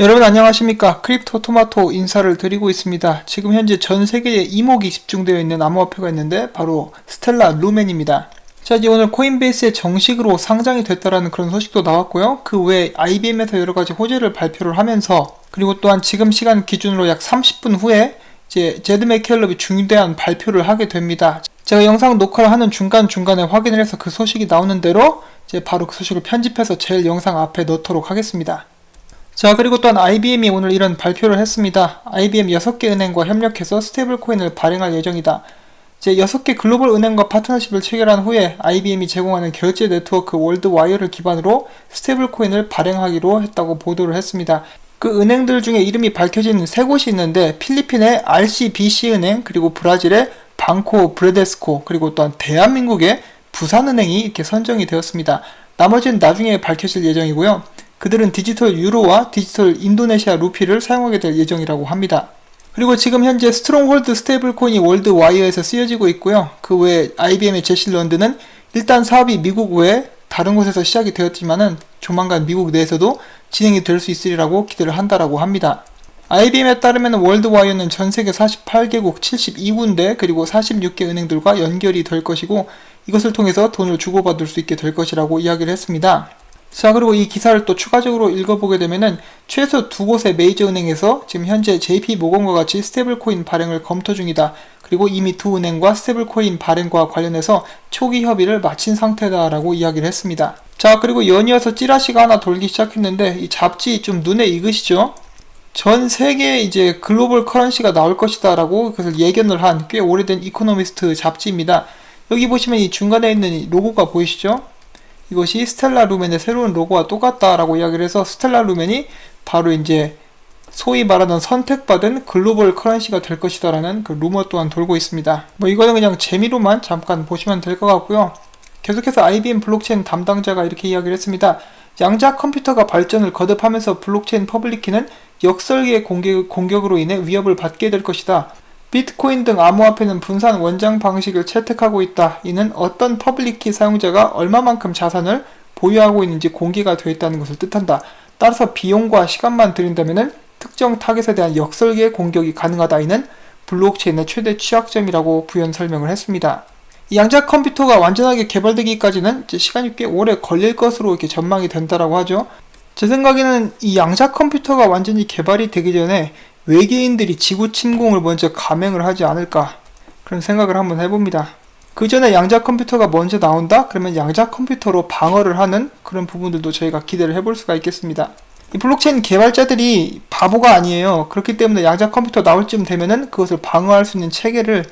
여러분 안녕하십니까? 크립토 토마토 인사를 드리고 있습니다. 지금 현재 전 세계에 이목이 집중되어 있는 암호화폐가 있는데 바로 스텔라 루멘입니다. 자 이제 오늘 코인베이스에 정식으로 상장이 됐다라는 그런 소식도 나왔고요. 그 외에 IBM에서 여러가지 호재를 발표를 하면서 그리고 또한 지금 시간 기준으로 약 30분 후에 이제 제드 맥켈럽이 중대한 발표를 하게 됩니다. 제가 영상 녹화를 하는 중간중간에 확인을 해서 그 소식이 나오는 대로 이제 바로 그 소식을 편집해서 제일 영상 앞에 넣도록 하겠습니다 자, 그리고 또한 IBM이 오늘 이런 발표를 했습니다. IBM 6개 은행과 협력해서 스테이블 코인을 발행할 예정이다. 이제 6개 글로벌 은행과 파트너십을 체결한 후에 IBM이 제공하는 결제 네트워크 월드와이어를 기반으로 스테이블 코인을 발행하기로 했다고 보도를 했습니다. 그 은행들 중에 이름이 밝혀진 세 곳이 있는데 필리핀의 RCBC 은행, 그리고 브라질의 방코 브레데스코, 그리고 또한 대한민국의 부산은행이 이렇게 선정이 되었습니다. 나머지는 나중에 밝혀질 예정이고요. 그들은 디지털 유로와 디지털 인도네시아 루피를 사용하게 될 예정이라고 합니다. 그리고 지금 현재 스트롱홀드 스테이블 코인이 월드 와이어에서 쓰여지고 있고요. 그 외에 IBM의 제실런드는 일단 사업이 미국 외에 다른 곳에서 시작이 되었지만은 조만간 미국 내에서도 진행이 될 수 있으리라고 기대를 한다라고 합니다. IBM에 따르면 월드와이어는 전 세계 48개국 72군데 그리고 46개 은행들과 연결이 될 것이고 이것을 통해서 돈을 주고받을 수 있게 될 것이라고 이야기를 했습니다. 자, 그리고 이 기사를 또 추가적으로 읽어보게 되면은 최소 두 곳의 메이저 은행에서 지금 현재 JP 모건과 같이 스테이블 코인 발행을 검토 중이다. 그리고 이미 두 은행과 스테이블 코인 발행과 관련해서 초기 협의를 마친 상태다라고 이야기를 했습니다. 자, 그리고 연이어서 찌라시가 하나 돌기 시작했는데 이 잡지 좀 눈에 익으시죠? 전 세계에 이제 글로벌 커런시가 나올 것이다라고 그것을 예견을 한 꽤 오래된 이코노미스트 잡지입니다. 여기 보시면 이 중간에 있는 이 로고가 보이시죠? 이것이 스텔라 루멘의 새로운 로고와 똑같다라고 이야기를 해서 스텔라 루멘이 바로 이제 소위 말하는 선택받은 글로벌 커런시가 될 것이다라는 그 루머 또한 돌고 있습니다. 뭐 이거는 그냥 재미로만 잠깐 보시면 될 것 같고요. 계속해서 IBM 블록체인 담당자가 이렇게 이야기를 했습니다. 양자 컴퓨터가 발전을 거듭하면서 블록체인 퍼블리키는 역설계 공격, 공격으로 인해 위협을 받게 될 것이다. 비트코인 등 암호화폐는 분산 원장 방식을 채택하고 있다. 이는 어떤 퍼블릭키 사용자가 얼마만큼 자산을 보유하고 있는지 공개가 되어 있다는 것을 뜻한다. 따라서 비용과 시간만 들인다면 특정 타겟에 대한 역설계 공격이 가능하다. 이는 블록체인의 최대 취약점이라고 부연 설명을 했습니다. 이 양자 컴퓨터가 완전하게 개발되기까지는 시간이 꽤 오래 걸릴 것으로 이렇게 전망이 된다라고 하죠. 제 생각에는 이 양자 컴퓨터가 완전히 개발이 되기 전에 외계인들이 지구 침공을 먼저 감행을 하지 않을까 그런 생각을 한번 해봅니다. 그 전에 양자 컴퓨터가 먼저 나온다? 그러면 양자 컴퓨터로 방어를 하는 그런 부분들도 저희가 기대를 해볼 수가 있겠습니다. 이 블록체인 개발자들이 바보가 아니에요. 그렇기 때문에 양자 컴퓨터 나올 쯤 되면은 그것을 방어할 수 있는 체계를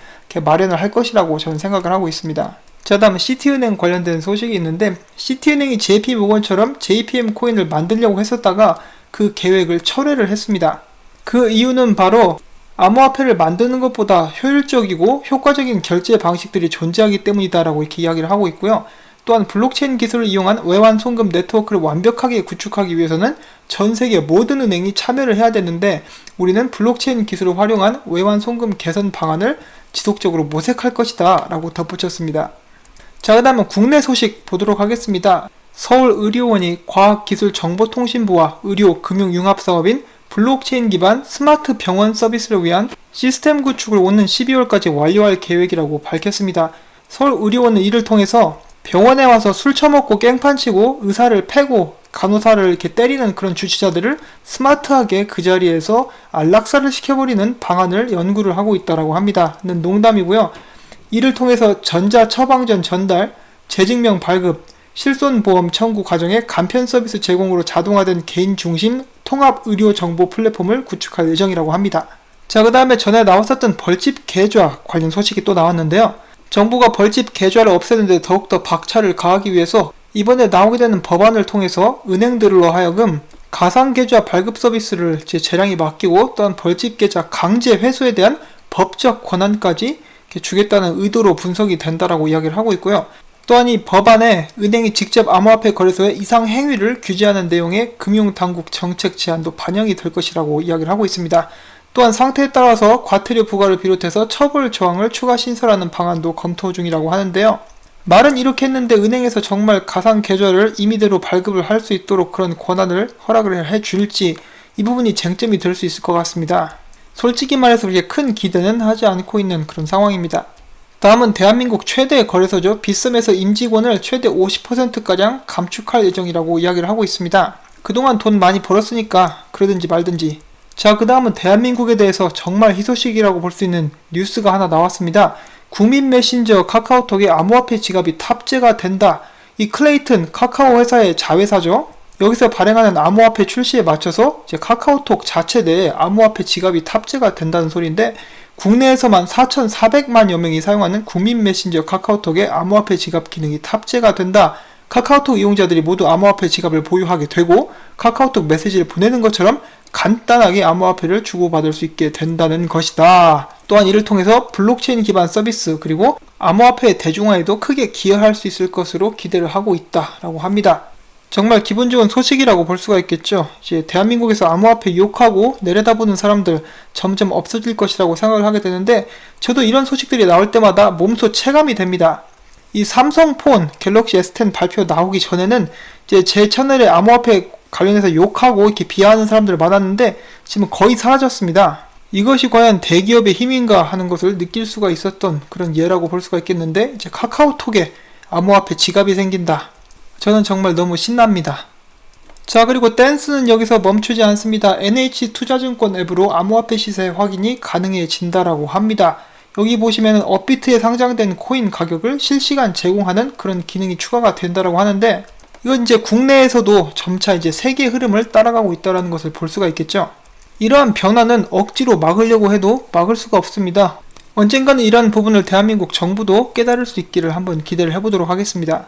마련을 할 것이라고 저는 생각을 하고 있습니다. 자, 다음 CT은행 관련된 소식이 있는데 CT은행이 JP모건처럼 JPM 코인을 만들려고 했었다가 그 계획을 철회를 했습니다. 그 이유는 바로 암호화폐를 만드는 것보다 효율적이고 효과적인 결제 방식들이 존재하기 때문이다라고 이렇게 이야기를 하고 있고요. 또한 블록체인 기술을 이용한 외환 송금 네트워크를 완벽하게 구축하기 위해서는 전 세계 모든 은행이 참여를 해야 되는데 우리는 블록체인 기술을 활용한 외환 송금 개선 방안을 지속적으로 모색할 것이다 라고 덧붙였습니다. 자, 그 다음은 국내 소식 보도록 하겠습니다. 서울의료원이 과학기술정보통신부와 의료금융융합사업인 블록체인 기반 스마트 병원 서비스를 위한 시스템 구축을 오는 12월까지 완료할 계획이라고 밝혔습니다. 서울의료원은 이를 통해서 병원에 와서 술 처먹고 깽판 치고 의사를 패고 간호사를 이렇게 때리는 그런 주치자들을 스마트하게 그 자리에서 안락사를 시켜버리는 방안을 연구를 하고 있다라고 합니다. 는 농담이고요. 이를 통해서 전자 처방전 전달, 재증명 발급, 실손보험 청구 과정의 간편 서비스 제공으로 자동화된 개인 중심 통합 의료 정보 플랫폼을 구축할 예정이라고 합니다. 자, 그 다음에 전에 나왔었던 벌집 계좌 관련 소식이 또 나왔는데요. 정부가 벌집 계좌를 없애는데 더욱더 박차를 가하기 위해서 이번에 나오게 되는 법안을 통해서 은행들로 하여금 가상 계좌 발급 서비스를 제 재량이 맡기고 또한 벌집 계좌 강제 회수에 대한 법적 권한까지 주겠다는 의도로 분석이 된다라고 이야기를 하고 있고요. 또한 이 법안에 은행이 직접 암호화폐 거래소의 이상 행위를 규제하는 내용의 금융당국 정책 제안도 반영이 될 것이라고 이야기를 하고 있습니다. 또한 상태에 따라서 과태료 부과를 비롯해서 처벌 조항을 추가 신설하는 방안도 검토 중이라고 하는데요. 말은 이렇게 했는데 은행에서 정말 가상 계좌를 임의대로 발급을 할 수 있도록 그런 권한을 허락을 해 줄지 이 부분이 쟁점이 될 수 있을 것 같습니다. 솔직히 말해서 그렇게 큰 기대는 하지 않고 있는 그런 상황입니다. 다음은 대한민국 최대 거래소죠. 빗썸에서 임직원을 최대 50%가량 감축할 예정이라고 이야기를 하고 있습니다. 그동안 돈 많이 벌었으니까 그러든지 말든지. 자, 그 다음은 대한민국에 대해서 정말 희소식이라고 볼 수 있는 뉴스가 하나 나왔습니다. 국민 메신저 카카오톡에 암호화폐 지갑이 탑재가 된다. 이 클레이튼 카카오 회사의 자회사죠. 여기서 발행하는 암호화폐 출시에 맞춰서 이제 카카오톡 자체 내에 암호화폐 지갑이 탑재가 된다는 소리인데 국내에서만 4,400만여 명이 사용하는 국민 메신저 카카오톡에 암호화폐 지갑 기능이 탑재가 된다. 카카오톡 이용자들이 모두 암호화폐 지갑을 보유하게 되고 카카오톡 메시지를 보내는 것처럼 간단하게 암호화폐를 주고받을 수 있게 된다는 것이다. 또한 이를 통해서 블록체인 기반 서비스 그리고 암호화폐의 대중화에도 크게 기여할 수 있을 것으로 기대를 하고 있다라고 합니다. 정말 기분 좋은 소식이라고 볼 수가 있겠죠. 이제 대한민국에서 암호화폐 욕하고 내려다보는 사람들 점점 없어질 것이라고 생각을 하게 되는데 저도 이런 소식들이 나올 때마다 몸소 체감이 됩니다. 이 삼성폰 갤럭시 S10 발표 나오기 전에는 이제 제 채널에 암호화폐 관련해서 욕하고 이렇게 비하하는 사람들 많았는데 지금 거의 사라졌습니다. 이것이 과연 대기업의 힘인가 하는 것을 느낄 수가 있었던 그런 예라고 볼 수가 있겠는데 이제 카카오톡에 암호화폐 지갑이 생긴다. 저는 정말 너무 신납니다. 자 그리고 댄스는 여기서 멈추지 않습니다. NH 투자증권 앱으로 암호화폐 시세 확인이 가능해진다라고 합니다. 여기 보시면 업비트에 상장된 코인 가격을 실시간 제공하는 그런 기능이 추가가 된다라고 하는데 이건 이제 국내에서도 점차 이제 세계 흐름을 따라가고 있다는 것을 볼 수가 있겠죠. 이러한 변화는 억지로 막으려고 해도 막을 수가 없습니다. 언젠가는 이러한 부분을 대한민국 정부도 깨달을 수 있기를 한번 기대를 해보도록 하겠습니다.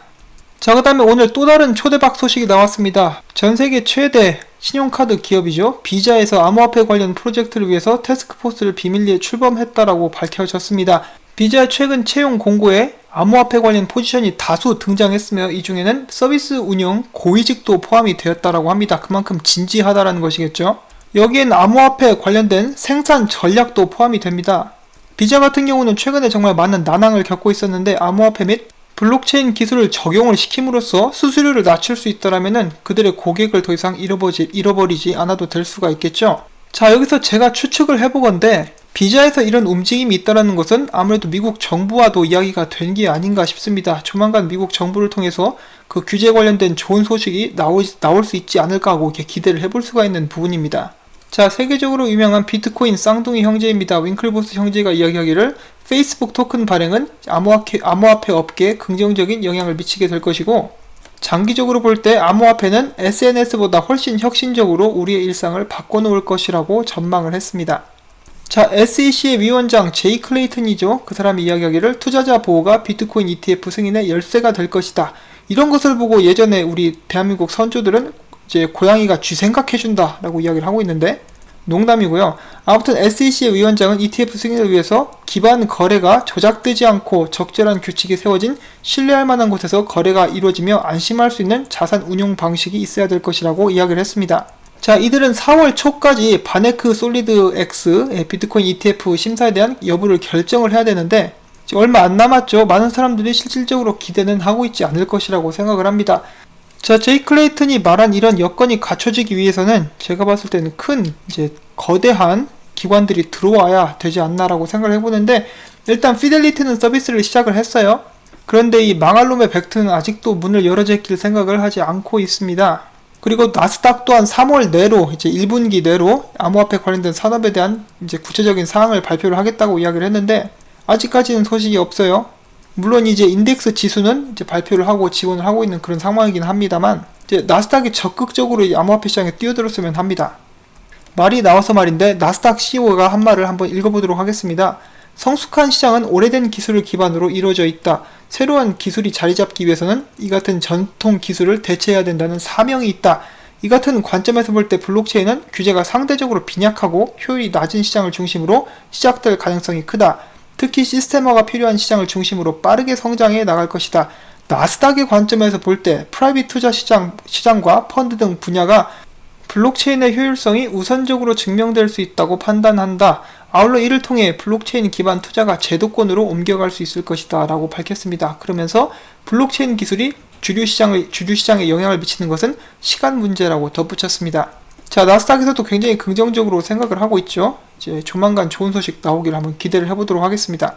자, 그 다음에 오늘 또 다른 초대박 소식이 나왔습니다. 전 세계 최대 신용카드 기업이죠. 비자에서 암호화폐 관련 프로젝트를 위해서 테스크포스를 비밀리에 출범했다라고 밝혀졌습니다. 비자 최근 채용 공고에 암호화폐 관련 포지션이 다수 등장했으며 이 중에는 서비스 운영 고위직도 포함이 되었다라고 합니다. 그만큼 진지하다라는 것이겠죠. 여기엔 암호화폐 관련된 생산 전략도 포함이 됩니다. 비자 같은 경우는 최근에 정말 많은 난항을 겪고 있었는데 암호화폐 및 블록체인 기술을 적용을 시킴으로써 수수료를 낮출 수 있다라면은 그들의 고객을 더 이상 잃어버지, 잃어버리지 않아도 될 수가 있겠죠. 자, 여기서 제가 추측을 해보건데 비자에서 이런 움직임이 있다는 것은 아무래도 미국 정부와도 이야기가 된 게 아닌가 싶습니다. 조만간 미국 정부를 통해서 그 규제 관련된 좋은 소식이 나오, 나올 수 있지 않을까 하고 이렇게 기대를 해볼 수가 있는 부분입니다. 자, 세계적으로 유명한 비트코인 쌍둥이 형제입니다. 윙클보스 형제가 이야기하기를 페이스북 토큰 발행은 암호화폐, 암호화폐 업계에 긍정적인 영향을 미치게 될 것이고 장기적으로 볼 때 암호화폐는 SNS보다 훨씬 혁신적으로 우리의 일상을 바꿔놓을 것이라고 전망을 했습니다. 자, SEC의 위원장 제이 클레이튼이죠. 그 사람이 이야기하기를 투자자 보호가 비트코인 ETF 승인의 열쇠가 될 것이다. 이런 것을 보고 예전에 우리 대한민국 선조들은 이제 고양이가 쥐 생각해준다 라고 이야기를 하고 있는데 농담이고요. 아무튼 SEC의 위원장은 ETF 승인을 위해서 기반 거래가 조작되지 않고 적절한 규칙이 세워진 신뢰할 만한 곳에서 거래가 이루어지며 안심할 수 있는 자산 운용 방식이 있어야 될 것이라고 이야기를 했습니다. 자, 이들은 4월 초까지 바네크 솔리드 X 비트코인 ETF 심사에 대한 여부를 결정을 해야 되는데 얼마 안 남았죠. 많은 사람들이 실질적으로 기대는 하고 있지 않을 것이라고 생각을 합니다. 자, 제이 클레이튼이 말한 이런 여건이 갖춰지기 위해서는 제가 봤을 때는 큰 이제 거대한 기관들이 들어와야 되지 않나라고 생각을 해보는데 일단 피델리티는 서비스를 시작을 했어요. 그런데 이 망할 놈의 벡트는 아직도 문을 열어제낄 생각을 하지 않고 있습니다. 그리고 나스닥 또한 3월 내로 이제 1분기 내로 암호화폐 관련된 산업에 대한 이제 구체적인 사항을 발표를 하겠다고 이야기를 했는데 아직까지는 소식이 없어요. 물론 이제 인덱스 지수는 이제 발표를 하고 지원을 하고 있는 그런 상황이긴 합니다만 이제 나스닥이 적극적으로 이 암호화폐 시장에 뛰어들었으면 합니다. 말이 나와서 말인데 나스닥 CEO가 한 말을 한번 읽어보도록 하겠습니다. 성숙한 시장은 오래된 기술을 기반으로 이루어져 있다. 새로운 기술이 자리 잡기 위해서는 이 같은 전통 기술을 대체해야 된다는 사명이 있다. 이 같은 관점에서 볼 때 블록체인은 규제가 상대적으로 빈약하고 효율이 낮은 시장을 중심으로 시작될 가능성이 크다. 특히 시스템화가 필요한 시장을 중심으로 빠르게 성장해 나갈 것이다. 나스닥의 관점에서 볼 때 프라이빗 투자 시장, 시장과 펀드 등 분야가 블록체인의 효율성이 우선적으로 증명될 수 있다고 판단한다. 아울러 이를 통해 블록체인 기반 투자가 제도권으로 옮겨갈 수 있을 것이다. 라고 밝혔습니다. 그러면서 블록체인 기술이 주류 시장의, 주류 시장에 영향을 미치는 것은 시간 문제라고 덧붙였습니다. 자, 나스닥에서도 굉장히 긍정적으로 생각을 하고 있죠. 이제 조만간 좋은 소식 나오기를 한번 기대를 해보도록 하겠습니다.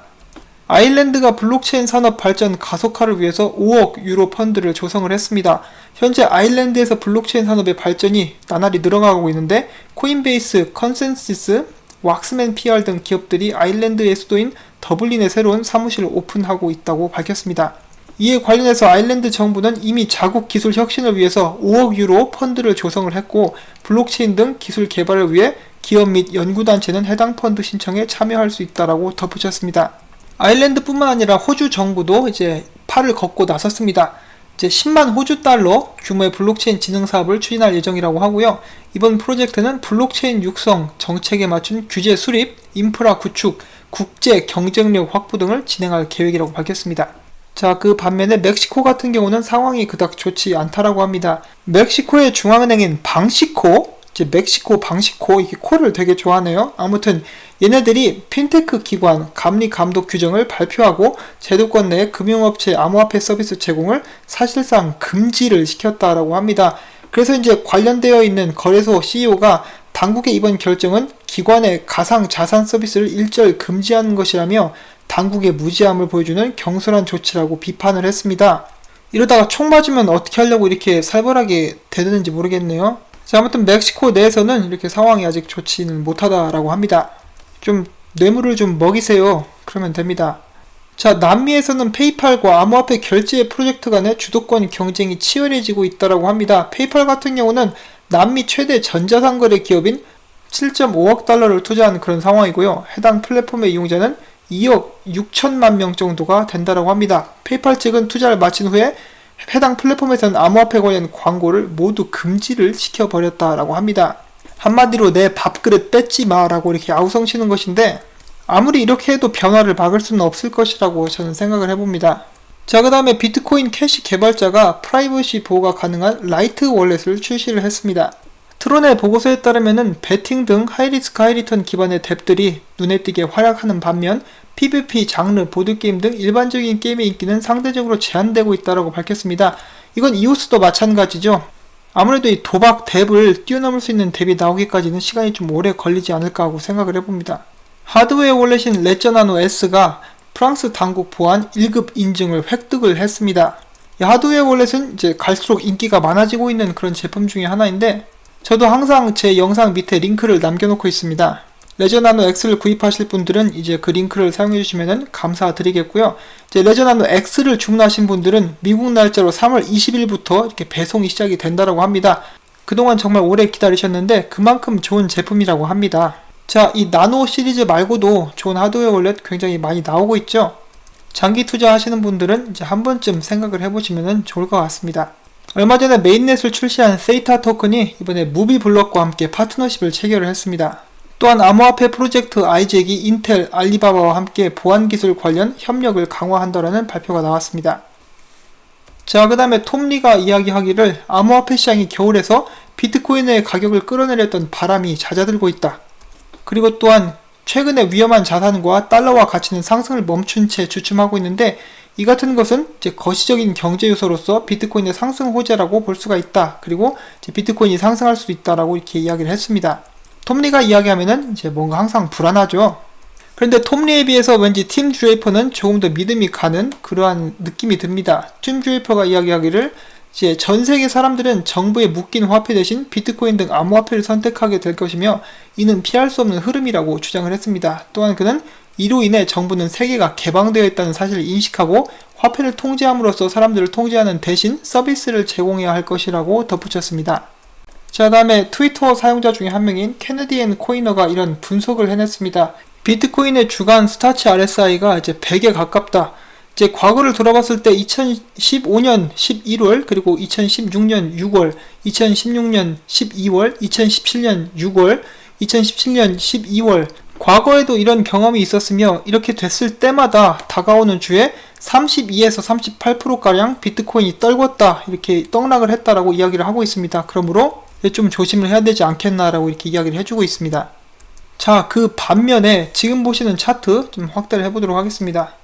아일랜드가 블록체인 산업 발전 가속화를 위해서 5억 유로 펀드를 조성을 했습니다. 현재 아일랜드에서 블록체인 산업의 발전이 나날이 늘어가고 있는데 코인베이스, 컨센시스, 왁스맨 PR 등 기업들이 아일랜드의 수도인 더블린에 새로운 사무실을 오픈하고 있다고 밝혔습니다. 이에 관련해서 아일랜드 정부는 이미 자국 기술 혁신을 위해서 5억 유로 펀드를 조성을 했고 블록체인 등 기술 개발을 위해 기업 및 연구단체는 해당 펀드 신청에 참여할 수 있다라고 덧붙였습니다. 아일랜드뿐만 아니라 호주 정부도 이제 팔을 걷고 나섰습니다. 이제 10만 호주 달러 규모의 블록체인 진흥 사업을 추진할 예정이라고 하고요. 이번 프로젝트는 블록체인 육성, 정책에 맞춘 규제 수립, 인프라 구축, 국제 경쟁력 확보 등을 진행할 계획이라고 밝혔습니다. 자, 그 반면에 멕시코 같은 경우는 상황이 그닥 좋지 않다라고 합니다. 멕시코의 중앙은행인 방시코, 이제 멕시코 방시코 이게 코를 되게 좋아하네요. 아무튼 얘네들이 핀테크 기관 감리 감독 규정을 발표하고 제도권 내 금융업체 암호화폐 서비스 제공을 사실상 금지를 시켰다라고 합니다. 그래서 이제 관련되어 있는 거래소 CEO가 당국의 이번 결정은 기관의 가상 자산 서비스를 일절 금지하는 것이라며 당국의 무지함을 보여주는 경솔한 조치라고 비판을 했습니다. 이러다가 총 맞으면 어떻게 하려고 이렇게 살벌하게 대드는지 모르겠네요. 자, 아무튼 멕시코 내에서는 이렇게 상황이 아직 좋지는 못하다라고 합니다. 좀 뇌물을 좀 먹이세요. 그러면 됩니다. 자, 남미에서는 페이팔과 암호화폐 결제 프로젝트 간의 주도권 경쟁이 치열해지고 있다라고 합니다. 페이팔 같은 경우는 남미 최대 전자상거래 기업인 7.5억 달러를 투자한 그런 상황이고요. 해당 플랫폼의 이용자는 2억 6천만 명 정도가 된다라고 합니다. 페이팔 측은 투자를 마친 후에 해당 플랫폼에서는 암호화폐 관련 광고를 모두 금지를 시켜버렸다라고 합니다. 한마디로 내 밥그릇 뺏지 마라고 이렇게 아우성치는 것인데 아무리 이렇게 해도 변화를 막을 수는 없을 것이라고 저는 생각을 해봅니다. 자, 그 다음에 비트코인 캐시 개발자가 프라이버시 보호가 가능한 라이트 월렛을 출시를 했습니다. 트론의 보고서에 따르면 베팅 등 하이리스크 하이리턴 기반의 덱들이 눈에 띄게 활약하는 반면 PVP 장르, 보드게임 등 일반적인 게임의 인기는 상대적으로 제한되고 있다고 밝혔습니다. 이건 이오스도 마찬가지죠. 아무래도 이 도박 덱을 뛰어넘을 수 있는 덱이 나오기까지는 시간이 좀 오래 걸리지 않을까 하고 생각을 해봅니다. 하드웨어 월렛인 레저나노 S가 프랑스 당국 보안 1급 인증을 획득을 했습니다. 이 하드웨어 월렛은 이제 갈수록 인기가 많아지고 있는 그런 제품 중에 하나인데 저도 항상 제 영상 밑에 링크를 남겨놓고 있습니다. 레저나노 X를 구입하실 분들은 이제 그 링크를 사용해 주시면 감사드리겠고요. 이제 레저나노 X를 주문하신 분들은 미국 날짜로 3월 20일부터 이렇게 배송이 시작이 된다고 합니다. 그동안 정말 오래 기다리셨는데 그만큼 좋은 제품이라고 합니다. 자, 이 나노 시리즈 말고도 좋은 하드웨어 월렛 굉장히 많이 나오고 있죠. 장기 투자하시는 분들은 이제 한 번쯤 생각을 해보시면 좋을 것 같습니다. 얼마 전에 메인넷을 출시한 세이타 토큰이 이번에 무비 블럭과 함께 파트너십을 체결을 했습니다. 또한 암호화폐 프로젝트 아이잭이 인텔, 알리바바와 함께 보안 기술 관련 협력을 강화한다라는 발표가 나왔습니다. 자, 그 다음에 톰리가 이야기하기를 암호화폐 시장이 겨울에서 비트코인의 가격을 끌어내렸던 바람이 잦아들고 있다. 그리고 또한 최근에 위험한 자산과 달러와 가치는 상승을 멈춘 채 주춤하고 있는데 이 같은 것은 거시적인 경제 요소로서 비트코인의 상승 호재라고 볼 수가 있다. 그리고 비트코인이 상승할 수 있다라고 이렇게 이야기를 했습니다. 톰리가 이야기하면은 이제 뭔가 항상 불안하죠. 그런데 톰리에 비해서 왠지 팀 드레이퍼는 조금 더 믿음이 가는 그러한 느낌이 듭니다. 팀 드레이퍼가 이야기하기를 이제 전 세계 사람들은 정부에 묶인 화폐 대신 비트코인 등 암호화폐를 선택하게 될 것이며 이는 피할 수 없는 흐름이라고 주장을 했습니다. 또한 그는 이로 인해 정부는 세계가 개방되어 있다는 사실을 인식하고 화폐를 통제함으로써 사람들을 통제하는 대신 서비스를 제공해야 할 것이라고 덧붙였습니다. 자, 다음에 트위터 사용자 중에 한 명인 케네디 앤 코이너가 이런 분석을 해냈습니다. 비트코인의 주간 스타치 RSI가 이제 100에 가깝다. 이제 과거를 돌아봤을 때 2015년 11월, 그리고 2016년 6월, 2016년 12월, 2017년 6월, 2017년 12월, 과거에도 이런 경험이 있었으며 이렇게 됐을 때마다 다가오는 주에 32에서 38%가량 비트코인이 떨궜다 이렇게 떡락을 했다라고 이야기를 하고 있습니다. 그러므로 좀 조심을 해야 되지 않겠나라고 이렇게 이야기를 해주고 있습니다. 자, 그 반면에 지금 보시는 차트 좀 확대를 해보도록 하겠습니다.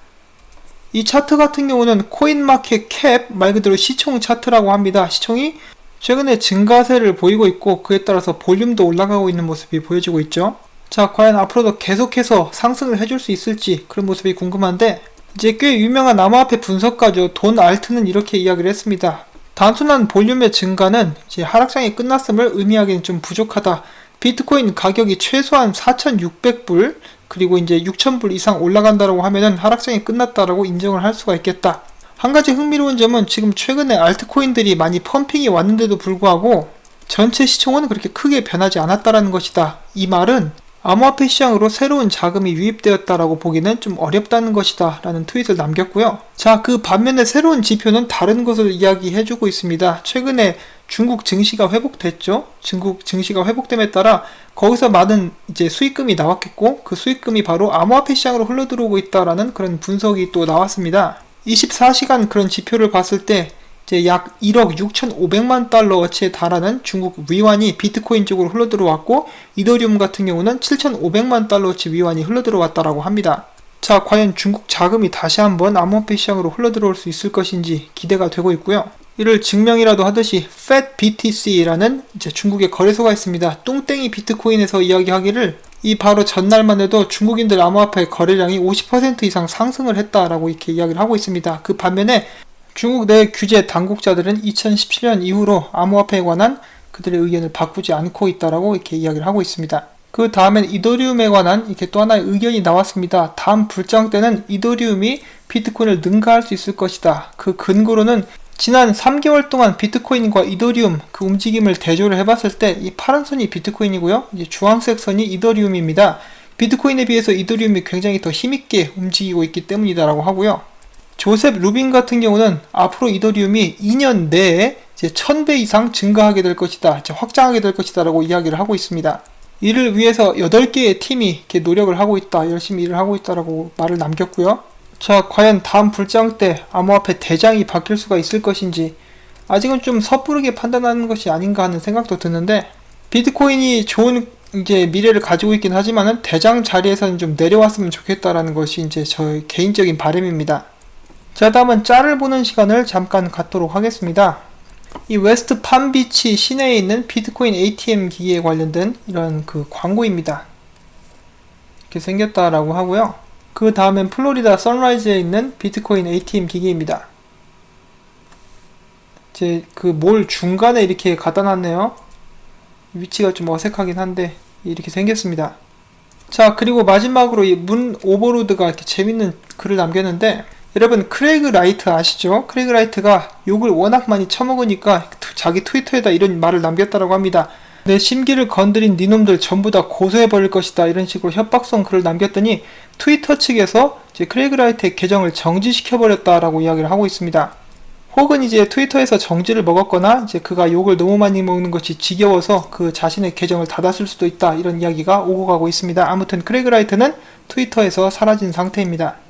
이 차트 같은 경우는 코인마켓 캡 말 그대로 시총 차트라고 합니다. 시총이 최근에 증가세를 보이고 있고 그에 따라서 볼륨도 올라가고 있는 모습이 보여지고 있죠. 자, 과연 앞으로도 계속해서 상승을 해줄 수 있을지 그런 모습이 궁금한데 이제 꽤 유명한 암호화폐 분석가죠. 돈 알트는 이렇게 이야기를 했습니다. 단순한 볼륨의 증가는 이제 하락장이 끝났음을 의미하기는 좀 부족하다. 비트코인 가격이 최소한 4,600불 그리고 이제 6,000불 이상 올라간다라고 하면은 하락장이 끝났다라고 인정을 할 수가 있겠다. 한 가지 흥미로운 점은 지금 최근에 알트코인들이 많이 펌핑이 왔는데도 불구하고 전체 시총은 그렇게 크게 변하지 않았다라는 것이다. 이 말은 암호화폐 시장으로 새로운 자금이 유입되었다라고 보기는 좀 어렵다는 것이다 라는 트윗을 남겼고요. 자, 그 반면에 새로운 지표는 다른 것을 이야기해주고 있습니다. 최근에 중국 증시가 회복됐죠. 중국 증시가 회복됨에 따라 거기서 많은 이제 수익금이 나왔겠고 그 수익금이 바로 암호화폐 시장으로 흘러들어오고 있다라는 그런 분석이 또 나왔습니다. 24시간 그런 지표를 봤을 때 이제 약 1억 6,500만 달러 어치에 달하는 중국 위완이 비트코인 쪽으로 흘러들어왔고 이더리움 같은 경우는 7,500만 달러 어치 위완이 흘러들어왔다라고 합니다. 자, 과연 중국 자금이 다시 한번 암호화폐 시장으로 흘러들어올 수 있을 것인지 기대가 되고 있고요. 이를 증명이라도 하듯이 FATBTC라는 이제 중국의 거래소가 있습니다. 뚱땡이 비트코인에서 이야기하기를 이 바로 전날만 해도 중국인들 암호화폐 거래량이 50% 이상 상승을 했다라고 이렇게 이야기를 하고 있습니다. 그 반면에 중국 내 규제 당국자들은 2017년 이후로 암호화폐에 관한 그들의 의견을 바꾸지 않고 있다라고 이렇게 이야기를 하고 있습니다. 그 다음엔 이더리움에 관한 이렇게 또 하나의 의견이 나왔습니다. 다음 불장 때는 이더리움이 비트코인을 능가할 수 있을 것이다. 그 근거로는 지난 3개월 동안 비트코인과 이더리움 그 움직임을 대조를 해봤을 때 이 파란 선이 비트코인이고요. 이제 주황색 선이 이더리움입니다. 비트코인에 비해서 이더리움이 굉장히 더 힘있게 움직이고 있기 때문이다라고 하고요. 조셉 루빈 같은 경우는 앞으로 이더리움이 2년 내에 이제 1000배 이상 증가하게 될 것이다. 확장하게 될 것이다라고 이야기를 하고 있습니다. 이를 위해서 8개의 팀이 이렇게 노력을 하고 있다. 열심히 일을 하고 있다라고 말을 남겼고요. 자, 과연 다음 불장 때 암호화폐 대장이 바뀔 수가 있을 것인지 아직은 좀 섣부르게 판단하는 것이 아닌가 하는 생각도 드는데 비트코인이 좋은 이제 미래를 가지고 있긴 하지만은 대장 자리에서는 좀 내려왔으면 좋겠다라는 것이 이제 저의 개인적인 바람입니다. 자, 다음은 짤을 보는 시간을 잠깐 갖도록 하겠습니다. 이 웨스트 팜비치 시내에 있는 비트코인 ATM 기기에 관련된 이런 그 광고입니다. 이렇게 생겼다라고 하고요. 그 다음엔 플로리다 선라이즈에 있는 비트코인 ATM 기기입니다. 이제 그 몰 중간에 이렇게 갖다 놨네요. 위치가 좀 어색하긴 한데 이렇게 생겼습니다. 자 그리고 마지막으로 이 문 오버로드가 이렇게 재밌는 글을 남겼는데 여러분 크레이그 라이트 아시죠? 크레이그 라이트가 욕을 워낙 많이 처먹으니까 자기 트위터에다 이런 말을 남겼다고 합니다. 내 심기를 건드린 니놈들 전부 다 고소해버릴 것이다 이런 식으로 협박성 글을 남겼더니 트위터 측에서 이제 크레이그 라이트의 계정을 정지시켜버렸다라고 이야기를 하고 있습니다. 혹은 이제 트위터에서 정지를 먹었거나 이제 그가 욕을 너무 많이 먹는 것이 지겨워서 그 자신의 계정을 닫았을 수도 있다 이런 이야기가 오고 가고 있습니다. 아무튼 크레이그 라이트는 트위터에서 사라진 상태입니다.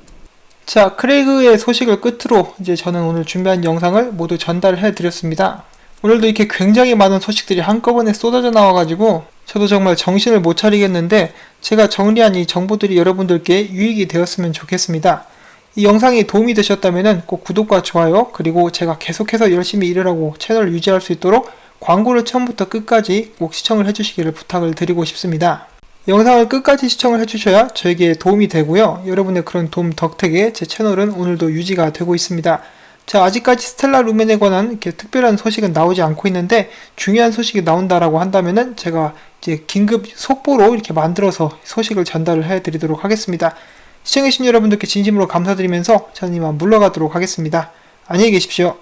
자, 크레이그의 소식을 끝으로 이제 저는 오늘 준비한 영상을 모두 전달해 드렸습니다. 오늘도 이렇게 굉장히 많은 소식들이 한꺼번에 쏟아져 나와가지고 저도 정말 정신을 못 차리겠는데 제가 정리한 이 정보들이 여러분들께 유익이 되었으면 좋겠습니다. 이 영상이 도움이 되셨다면 꼭 구독과 좋아요 그리고 제가 계속해서 열심히 일을 하고 채널을 유지할 수 있도록 광고를 처음부터 끝까지 꼭 시청을 해주시기를 부탁을 드리고 싶습니다. 영상을 끝까지 시청을 해주셔야 저에게 도움이 되고요. 여러분의 그런 도움 덕택에 제 채널은 오늘도 유지가 되고 있습니다. 자, 아직까지 스텔라 루멘에 관한 이렇게 특별한 소식은 나오지 않고 있는데 중요한 소식이 나온다라고 한다면은 제가 이제 긴급 속보로 이렇게 만들어서 소식을 전달을 해 드리도록 하겠습니다. 시청해주신 여러분들께 진심으로 감사드리면서 저는 이만 물러가도록 하겠습니다. 안녕히 계십시오.